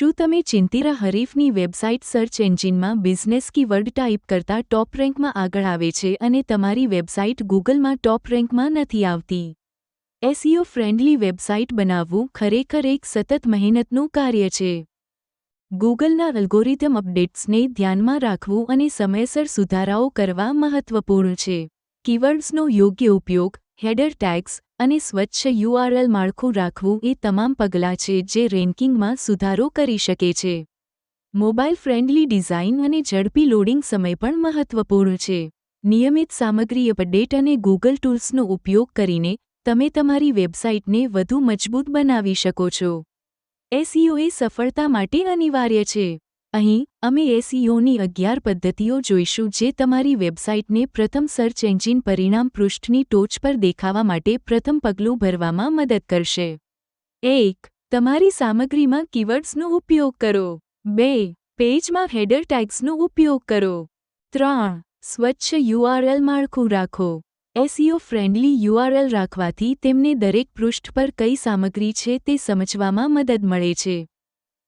શું તમે ચિંતીરા હરીફની વેબસાઇટ સર્ચ એન્જિનમાં બિઝનેસ કીવર્ડ ટાઈપ કરતા ટોપ રેન્કમાં આગળ આવે છે અને તમારી વેબસાઇટ ગૂગલમાં ટોપ રેન્કમાં નથી આવતી? એસઈઓ ફ્રેન્ડલી વેબસાઇટ બનાવવું ખરેખર એક સતત મહેનતનું કાર્ય છે. ગૂગલના અલ્ગોરિધમ અપડેટ્સને ધ્યાનમાં રાખવું અને સમયસર સુધારાઓ કરવા મહત્વપૂર્ણ છે. કીવર્ડ્સનો યોગ્ય ઉપયોગ હેડર ટેગ્સ અને સ્વચ્છ યુઆરએલ માળખું રાખવું એ તમામ પગલાં છે જે રેન્કિંગમાં સુધારો કરી શકે છે. મોબાઈલ ફ્રેન્ડલી ડિઝાઇન અને ઝડપી લોડિંગ સમય પણ મહત્વપૂર્ણ છે. નિયમિત સામગ્રી અપડેટ અને ગૂગલ ટૂલ્સનો ઉપયોગ કરીને તમે તમારી વેબસાઇટને વધુ મજબૂત બનાવી શકો છો. એસઈઓ એ સફળતા માટે અનિવાર્ય છે. અહીં, અમે એસઈઓની અગિયાર પદ્ધતિઓ જોઈશું જે તમારી વેબસાઇટને પ્રથમ સર્ચ એન્જિન પરિણામ પૃષ્ઠની ટોચ પર દેખાવા માટે પ્રથમ પગલું ભરવામાં મદદ કરશે. એક, તમારી સામગ્રીમાં કીવર્ડ્સનો ઉપયોગ કરો. બે, પેજમાં હેડર ટેગ્સનો ઉપયોગ કરો. ત્રણ, સ્વચ્છ યુઆરએલ માળખું રાખો. એસઈઓ ફ્રેન્ડલી યુઆરએલ રાખવાથી તેમને દરેક પૃષ્ઠ પર કઈ સામગ્રી છે તે સમજવામાં મદદ મળે છે.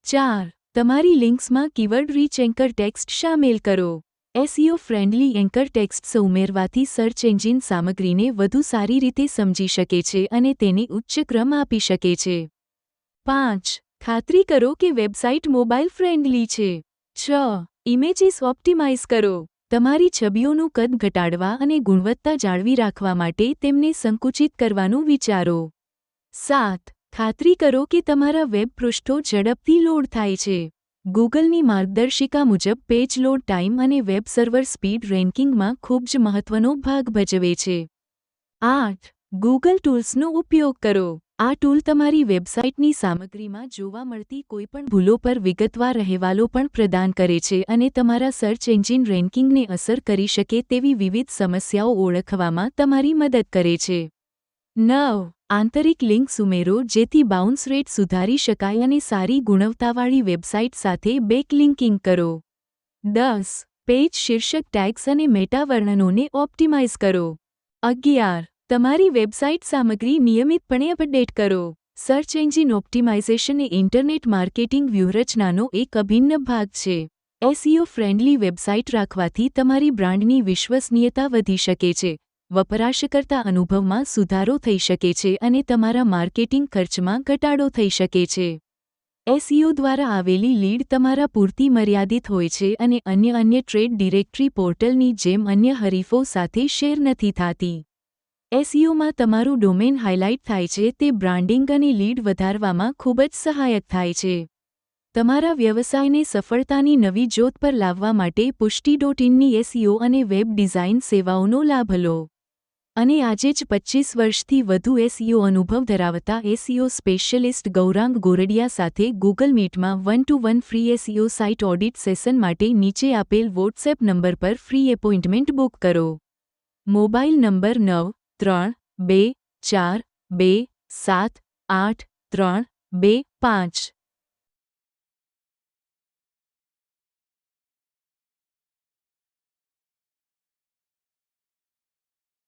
ચાર તમારી લિંક્સમાં કીવર્ડ રીચ એન્કર ટેક્સ્ટ શામેલ કરો. એસઈઓ ફ્રેન્ડલી એન્કર ટેક્સ્ટ્સ ઉમેરવાથી સર્ચ એન્જિન સામગ્રીને વધુ સારી રીતે સમજી શકે છે અને તેને ઉચ્ચ ક્રમ આપી શકે છે. પાંચ, ખાતરી કરો કે વેબસાઇટ મોબાઈલ ફ્રેન્ડલી છે. છ ઇમેજીસ ઓપ્ટિમાઇઝ કરો. તમારી છબીઓનું કદ ઘટાડવા અને ગુણવત્તા જાળવી રાખવા માટે તેમને સંકુચિત કરવાનું વિચારો. સાત ખાતરી કરો કે તમારા વેબ પૃષ્ઠો ઝડપથી લોડ થાય છે. ગૂગલની માર્ગદર્શિકા મુજબ પેજ લોડ ટાઈમ અને વેબ સર્વર સ્પીડ રેન્કિંગમાં ખૂબ જ મહત્વનો ભાગ ભજવે છે. આઠ, ગૂગલ ટૂલ્સનો ઉપયોગ કરો. આ ટૂલ તમારી વેબસાઇટની સામગ્રીમાં જોવા મળતી કોઈપણ ભૂલો પર વિગતવાર અહેવાલો પણ પ્રદાન કરે છે અને તમારા સર્ચ એન્જિન રેન્કિંગને અસર કરી શકે તેવી વિવિધ સમસ્યાઓ ઓળખવામાં તમારી મદદ કરે છે. નવ આંતરિક લિંક્સ ઉમેરો જેથી બાઉન્સ રેટ સુધારી શકાય અને સારી ગુણવત્તાવાળી વેબસાઇટ સાથે બેકલિંકિંગ કરો. દસ, પેજ શીર્ષક ટેગ્સ અને મેટા વર્ણનોને ઓપ્ટિમાઇઝ કરો. અગિયાર, તમારી વેબસાઇટ સામગ્રી નિયમિતપણે અપડેટ કરો. સર્ચ એન્જિન ઓપ્ટિમાઇઝેશન એ ઇન્ટરનેટ માર્કેટિંગ વ્યૂહરચનાનો એક અભિન્ન ભાગ છે. એસઈઓ ફ્રેન્ડલી વેબસાઇટ રાખવાથી તમારી બ્રાન્ડની વિશ્વસનીયતા વધી શકે છે. વપરાશકર્તા અનુભવમાં સુધારો થઈ શકે છે અને તમારા માર્કેટિંગ ખર્ચમાં ઘટાડો થઈ શકે છે. એસઈઓ દ્વારા આવેલી લીડ તમારા પૂરતી મર્યાદિત હોય છે અને અન્ય અન્ય ટ્રેડ ડિરેક્ટરી પોર્ટલની જેમ અન્ય હરીફો સાથે શેર નથી થતી. એસઈઓમાં તમારું ડોમેન હાઇલાઇટ થાય છે તે બ્રાન્ડિંગ અને લીડ વધારવામાં ખૂબ જ સહાયક થાય છે. તમારા વ્યવસાયને સફળતાની નવી જોત પર લાવવા માટે પુષ્ટિ ડોટ ઇનની એસઈઓ અને વેબ ડિઝાઇન સેવાઓનો લાભ લો. અને આજે જ પચ્ચીસ વર્ષથી વધુ એસઈઓ અનુભવ ધરાવતા એસઈઓ સ્પેશિયલિસ્ટ ગૌરાંગ ગોરડિયા સાથે Google મીટમાં one to one free SEO site audit session માટે નીચે આપેલ વોટ્સએપ નંબર પર ફ્રી એપોઇન્ટમેન્ટ બુક કરો. મોબાઈલ નંબર નવ, ત્રણ, બે, ચાર, બે, સાત, આઠ, ત્રણ, બે, પાંચ.